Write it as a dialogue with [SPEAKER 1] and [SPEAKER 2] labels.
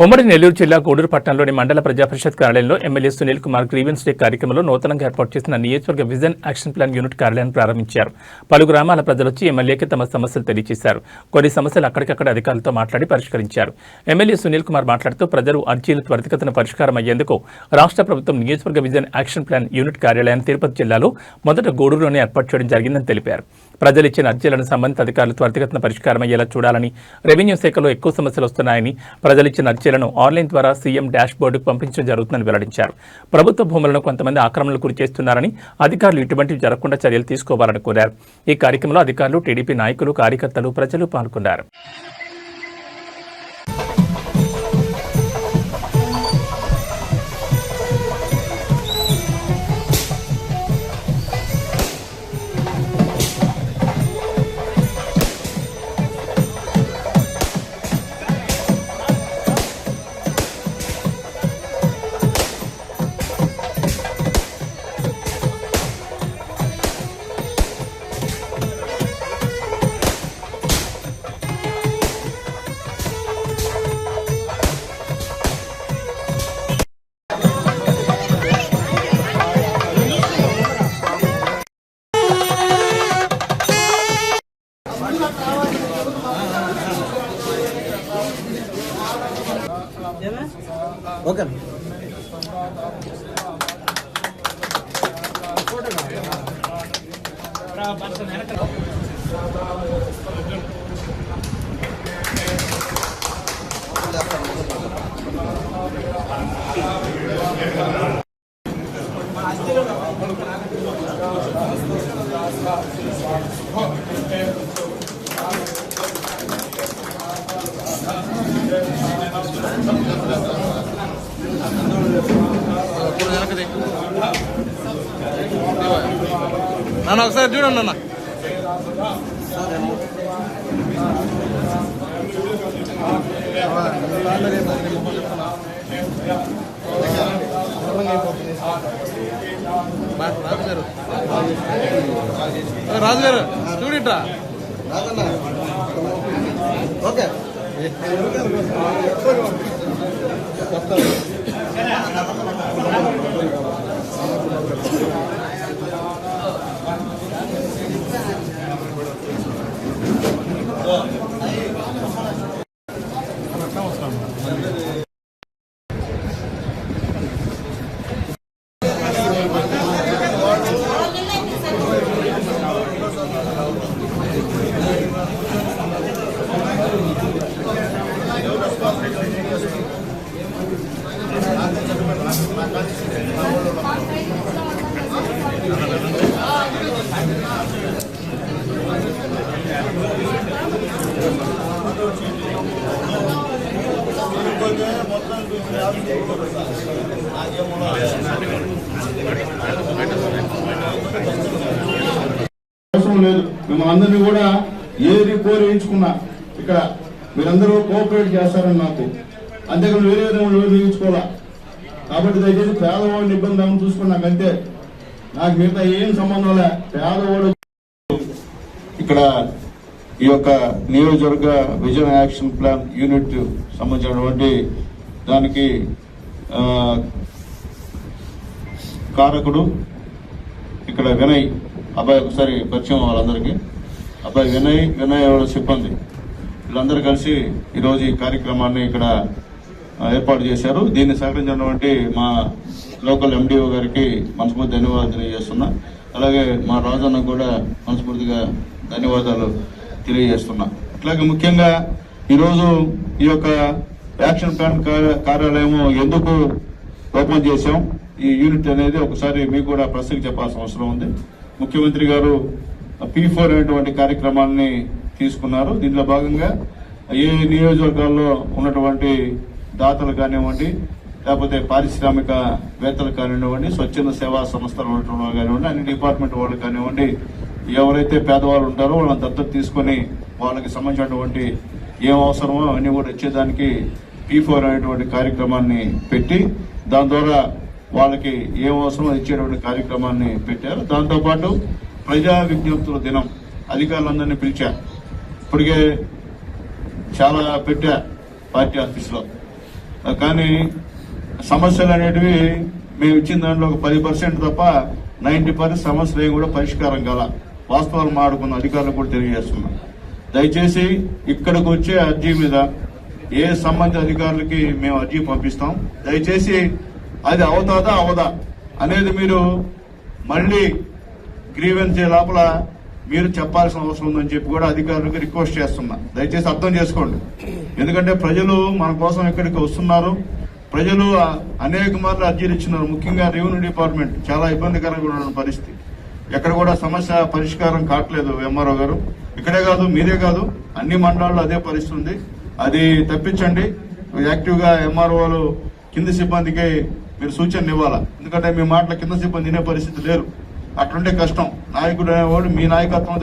[SPEAKER 1] ఉమ్మడి నెల్లూరు జిల్లా గూడూరు పట్టణంలోని మండల ప్రజాపరిషత్ కార్యాలయంలో MLA Sunil Kumar grievance day కార్యక్రమంలో నూతనంగా ఏర్పాటు చేసిన నియోజకవర్గ విజన్ యాక్షన్ ప్లాన్ యూనిట్ కార్యాలయాన్ని ప్రారంభించారు. పలు గ్రామాల ప్రజలు వచ్చి ఎమ్మెల్యేకి తమ సమస్యలు తెలియజేశారు కొన్ని సమస్యలు అక్కడికక్కడ అధికారులతో మాట్లాడి పరిష్కరించారు. ఎమ్మెల్యే సునీల్ కుమార్ మాట్లాడుతూ ప్రజలు అర్జీలు త్వరితగతిన పరిష్కారం అయ్యేందుకు రాష్ట్ర ప్రభుత్వం నియోజకవర్గ విజన్ యాక్షన్ ప్లాన్ యూనిట్ కార్యాలయాన్ని తిరుపతి జిల్లాలో మొదట గూడూరులోనే ఏర్పాటు చేయడం జరిగిందని తెలిపారు. ప్రజలు ఇచ్చిన అర్జీలను సంబంధిత అధికారులు త్వరితగతిన పరిష్కారం అయ్యేలా చూడాలని రెవెన్యూ శాఖలో ఎక్కువ సమస్యలు వస్తున్నాయని ప్రజలు ఇచ్చిన అర్జీలను ఆన్లైన్ ద్వారా సీఎం డాష్ బోర్డుకు పంపించడం జరుగుతుందని వెల్లడించారు. ప్రభుత్వ భూములను కొంతమంది ఆక్రమణలు గురి చేస్తున్నారని అధికారులు ఇటువంటివి జరగకుండా చర్యలు తీసుకోవాలని కోరారు. ఈ కార్యక్రమంలో అధికారులు టీడీపీ నాయకులు కార్యకర్తలు ప్రజలు పాల్గొన్నారు.
[SPEAKER 2] ఓకే.
[SPEAKER 3] నాన్న ఒకసారి చూడండి అన్న రాజుగారు. రాజుగారు చూడిట్రా
[SPEAKER 2] ఓకే. なかなか。
[SPEAKER 4] అవసరం లేదు. మిమ్మల్ని అందరినీ కూడా ఏది కోరి వేయించుకున్నా ఇక్కడ మీరందరూ కోఆపరేట్ చేస్తారని నాకు. అంతేకాదు వేరే విధంగా వేయించుకోవాలా కాబట్టి దయచేసి పేదవాడిని ఇబ్బంది అవ్వని చూసుకున్నాకంటే నాకు మిగతా ఏం సంబంధం లే. పేదవాడు ఇక్కడ ఈ యొక్క నియోజకవర్గ విజన్ యాక్షన్ ప్లాన్ యూనిట్ సంబంధించినటువంటి దానికి కారకుడు ఇక్కడ వినయ్ అబ్బాయి ఒకసారి పరిచయం వాళ్ళందరికీ అబ్బాయి వినయ్ వినయ్ వాళ్ళ సిబ్బంది. వీళ్ళందరూ కలిసి ఈరోజు ఈ కార్యక్రమాన్ని ఇక్కడ ఏర్పాటు చేశారు. దీన్ని సహకరించినటువంటి మా లోకల్ ఎండిఓ గారికి మనస్ఫూర్తి ధన్యవాదాలు తెలియజేస్తున్నా. అలాగే మా రాజన్న కూడా మనస్ఫూర్తిగా ధన్యవాదాలు తెలియజేస్తున్నా. అట్లాగే ముఖ్యంగా ఈరోజు ఈ యొక్క యాక్షన్ ప్లాన్ కార్య- కార్యాలయం ఎందుకు ఓపెన్ చేశాం? ఈ యూనిట్ అనేది ఒకసారి మీకు కూడా ప్రశ్నకు చెప్పాల్సిన అవసరం ఉంది. ముఖ్యమంత్రి గారు పీ ఫోర్ అనేటువంటి కార్యక్రమాన్ని తీసుకున్నారు. దీనిలో భాగంగా ఏ నియోజకవర్గాల్లో ఉన్నటువంటి దాతలు కానివ్వండి లేకపోతే పారిశ్రామిక వేత్తలు కానివ్వండి స్వచ్ఛంద సేవా సంస్థలు ఉండటం కానివ్వండి అన్ని డిపార్ట్మెంట్ వాళ్ళు కానివ్వండి ఎవరైతే పేదవాళ్ళు ఉంటారో వాళ్ళని దత్తత తీసుకొని వాళ్ళకి సంబంధించినటువంటి ఏం అవసరమో అవన్నీ కూడా ఇచ్చేదానికి పీ ఫోర్ అనేటువంటి కార్యక్రమాన్ని పెట్టి దాని ద్వారా వాళ్ళకి ఏం అవసరమో ఇచ్చేటువంటి కార్యక్రమాన్ని పెట్టారు. దాంతోపాటు ప్రజా విజ్ఞప్తుల దినం అధికారులందరినీ పిలిచా. ఇప్పటికే చాలా పెట్టా పార్టీ ఆఫీస్లో. కానీ సమస్యలు అనేటివి మేము ఇచ్చిన దాంట్లో ఒక పది పర్సెంట్ తప్ప నైన్టీ పర్సెంట్ సమస్యలు కూడా పరిష్కారం గల వాస్తవాలు మాడుకున్న అధికారులు కూడా తెలియజేస్తున్నాం. దయచేసి ఇక్కడికి వచ్చే అర్జీ మీద ఏ సంబంధిత అధికారులకి మేము అర్జీ పంపిస్తాం. దయచేసి అది అవుతాదా? అవదా? అనేది మీరు మళ్ళీ గ్రీవెన్స్ లోపల మీరు చెప్పాల్సిన అవసరం ఉందని చెప్పి కూడా అధికారులకు రిక్వెస్ట్ చేస్తున్నా. దయచేసి అర్థం చేసుకోండి. ఎందుకంటే ప్రజలు మన కోసం ఇక్కడికి వస్తున్నారు. ప్రజలు అనేక మార్లు అర్జీలు ఇచ్చినారు. ముఖ్యంగా రెవెన్యూ డిపార్ట్మెంట్ చాలా ఇబ్బందికరంగా ఉన్న పరిస్థితి. ఎక్కడ కూడా సమస్య పరిష్కారం కావట్లేదు ఎంఆర్ఓ గారు. ఇక్కడే కాదు మీరే కాదు అన్ని మండలాల్లో అదే పరిస్థితి ఉంది. అది తప్పించండి. యాక్టివ్గా ఎంఆర్ఓలు కింది సిబ్బందికి మీరు సూచనలు ఇవ్వాలా? ఎందుకంటే మీ మాటల కింద సిబ్బంది వినే పరిస్థితి లేరు అట్లుంటే కష్టం. నాయకుడు అనేవాడు మీ నాయకత్వం